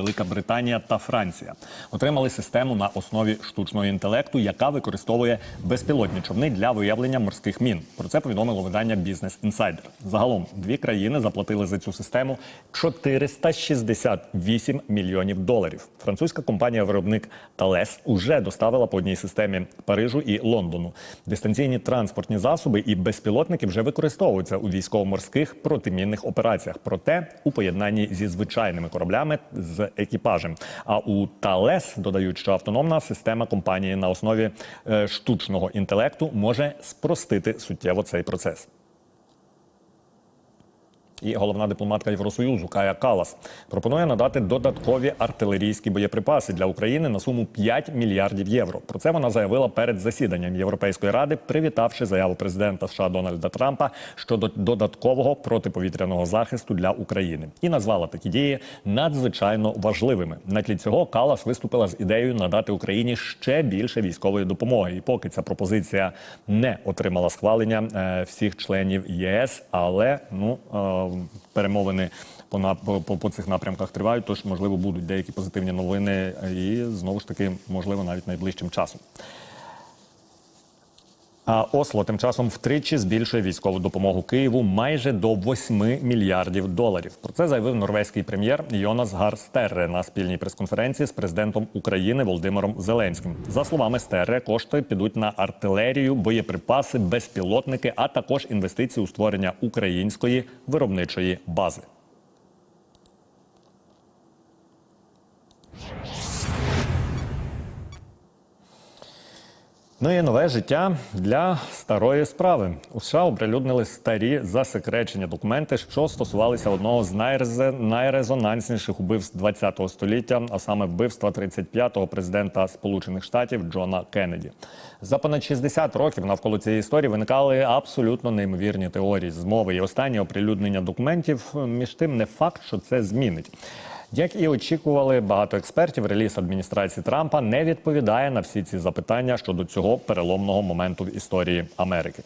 Велика Британія та Франція. Отримали систему на основі штучного інтелекту, яка використовує безпілотні човни для виявлення морських мін. Про це повідомило видання Business Insider. Загалом дві країни заплатили за цю систему 468 мільйонів доларів. Французька компанія-виробник Thales уже доставила по одній системі Парижу і Лондону. Дистанційні транспортні засоби і безпілотники вже використовуються у військово-морських протимінних операціях, проте у поєднанні зі звичайними кораблями з екіпажем. А у Талес додають, що автономна система компанії на основі е, штучного інтелекту може спростити суттєво цей процес. І головна дипломатка Євросоюзу Кая Калас пропонує надати додаткові артилерійські боєприпаси для України на суму 5 мільярдів євро. Про це вона заявила перед засіданням Європейської ради, привітавши заяву президента США Дональда Трампа щодо додаткового протиповітряного захисту для України і назвала такі дії надзвичайно важливими. На тлі цього Калас виступила з ідеєю надати Україні ще більше військової допомоги. І поки ця пропозиція не отримала схвалення е, всіх членів ЄС, але ну е, перемовини по, по, по, цих напрямках тривають. Тож можливо будуть деякі позитивні новини, е, і знову ж таки, можливо, навіть найближчим часом. А Осло тим часом втричі збільшує військову допомогу Києву майже до 8 мільярдів доларів. Про це заявив норвезький прем'єр Йонас Гар Стерре на спільній прес-конференції з президентом України Володимиром Зеленським. За словами Стерре, кошти підуть на артилерію, боєприпаси, безпілотники, а також інвестиції у створення української виробничої бази. Ну і нове життя для старої справи. У США оприлюднили старі засекречені документи, що стосувалися одного з найрезонансніших убивств ХХ століття, а саме вбивства 35-го президента Сполучених Штатів Джона Кеннеді. За понад 60 років навколо цієї історії виникали абсолютно неймовірні теорії змови. І останнє оприлюднення документів між тим не факт, що це змінить. Як і очікували багато експертів, реліз адміністрації Трампа не відповідає на всі ці запитання щодо цього переломного моменту в історії Америки.